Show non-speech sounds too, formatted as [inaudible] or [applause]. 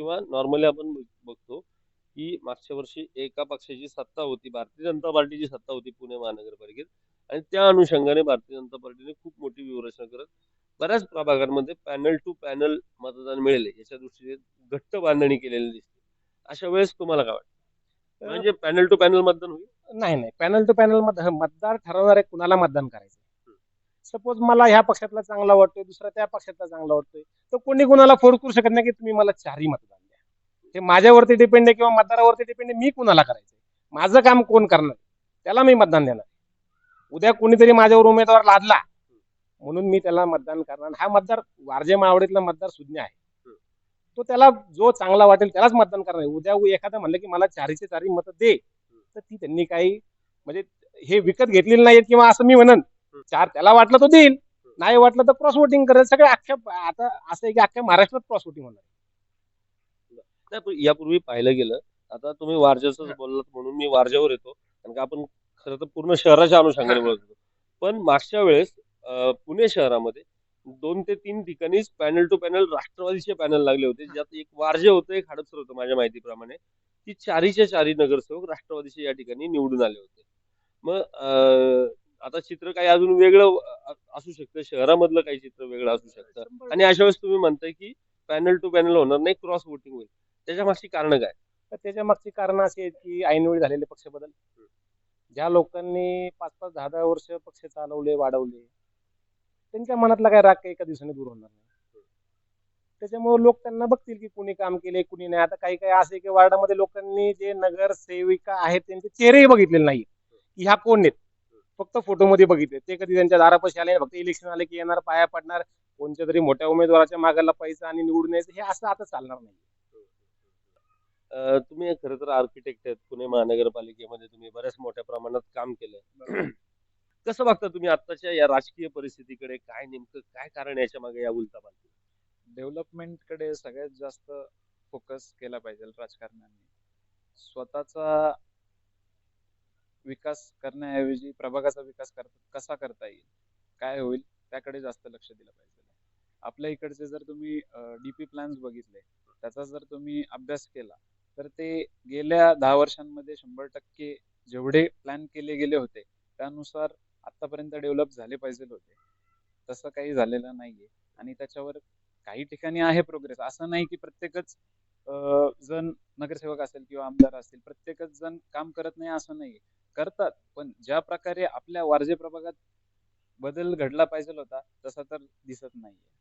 किंवा नॉर्मली आपण बघ- बघतो की मागच्या वर्षी एका पक्षाची सत्ता होती भारतीय जनता पार्टीची सत्ता होती पुणे महानगरपालिकेत. आणि त्या अनुषंगाने भारतीय जनता पार्टीने खूप मोठी व्यूहरचना करत बऱ्याच प्रभागांमध्ये पॅनल टू पॅनल मतदान मिळेल याच्या दृष्टीने घट्ट बांधणी केलेली दिसते. अशा वेळेस तुम्हाला काय वाटतं? म्हणजे पॅनल टू पॅनल मतदान होईल? नाही नाही. पॅनल टू पॅनल मतदार ठरवणार आहे कुणाला मतदान करायचं सपोज मला ह्या पक्षातला चांगला वाटतोय दुसरा त्या पक्षातला चांगला वाटतोय. तर कोणी कुणाला फोर्स करू शकत नाही की तुम्ही मला चारही मतदान हे माझ्यावरती डिपेंड आहे किंवा मतदारावरती डिपेंड आहे मी कुणाला करायचं माझं काम कोण करणार? त्याला मी मतदान देणार उद्या कोणीतरी माझ्यावर उमेदवार लादला म्हणून मी त्याला मतदान करणार. हा मतदार वारजे मावडीतला मतदार सुज्ञ आहे. तो त्याला जो चांगला वाटेल त्यालाच मतदान करणार उद्या एखादं म्हणलं की मला चारीचे चारी मतं दे तर ती त्यांनी काही म्हणजे हे विकत घेतलेली नाहीत किंवा असं मी म्हणन. चार त्याला वाटलं तो देईल. नाही वाटलं तर क्रॉस वोटिंग करेल. सगळे अख्ख्या आता असं आहे की अख्ख्या महाराष्ट्रात क्रॉस वोटिंग होणार नाही, यापूर्वी पाहिलं गेलं. आता तुम्ही वारजेच बोललात म्हणून मी वारजेवर येतो. कारण का आपण खरं तर पूर्ण शहराच्या अनुषंगाने बोलत होतो. पण मागच्या वेळेस पुणे शहरामध्ये दोन ते तीन ठिकाणीच पॅनल टू पॅनल राष्ट्रवादीचे पॅनल लागले होते. ज्यात एक वारजे होतं एक हडपसर होतं माझ्या माहितीप्रमाणे. की चारीच्या चारी नगरसेवक राष्ट्रवादीचे या ठिकाणी निवडून आले होते. मग अं, आता चित्र काही अजून वेगळं असू शकतं. शहरामधलं काही चित्र वेगळं असू शकतं. आणि अशा वेळेस तुम्ही म्हणताय की पॅनल टू पॅनल होणार नाही क्रॉस वोटिंग होईल. त्याच्या मागची कारण काय? तर त्याच्या मागची कारण अशी आहेत की ऐनवेळी झालेले पक्ष बदल ज्या लोकांनी पाच पाच दहा दहा वर्ष पक्ष चालवले वाढवले त्यांच्या मनातला काय राग काही एका दिवसाने दूर होणार नाही. त्याच्यामुळे लोक त्यांना बघतील की कुणी काम केले कुणी नाही. आता काही काही असे की वार्डामध्ये लोकांनी जे नगरसेविका आहेत त्यांचे चेहरेही बघितलेले नाही की ह्या कोण आहेत? फक्त फोटोमध्ये बघितले. ते कधी त्यांच्या दारापाशी आले फक्त इलेक्शन आले की येणार पाया पडणार. कोणत्या तरी मोठ्या उमेदवाराच्या मागायला पैसा आणि निवडून यायचं. हे असं आता चालणार नाही अं, तुम्ही खरं तर आर्किटेक्ट आहेत. पुणे महानगरपालिकेमध्ये तुम्ही बऱ्याच मोठ्या प्रमाणात काम केलंय. [clears throat] कसं बघता तुम्ही आत्ताच्या या राजकीय परिस्थितीकडे? काय नेमकं काय कारण याच्या मागे या उलथापालथी डेव्हलपमेंटकडे सगळ्यात जास्त फोकस केला पाहिजे राजकारण्यांनी. स्वतःचा विकास करण्याऐवजी प्रभागाचा विकास कर कसा करता येईल? काय होईल? त्याकडे जास्त लक्ष दिलं पाहिजे. आपल्या इकडचे जर तुम्ही डीपी प्लॅन्स बघितले त्याचा जर तुम्ही अभ्यास केला तर ते गेल्या दहा वर्षांमध्ये शंभर टक्के जेवढे प्लॅन केले गेले होते त्यानुसार आतापर्यंत डेव्हलप झाले पाहिजे होते. तसं काही झालेलं नाहीये. आणि त्याच्यावर काही ठिकाणी आहे प्रोग्रेस असं नाही की प्रत्येकच जण नगरसेवक असेल किंवा आमदार असतील प्रत्येकच जण काम करत नाही असं नाही करतात पण ज्या प्रकारे आपल्या वारजे प्रभागात बदल घडला पाहिजे होता तसा तर दिसत नाहीये.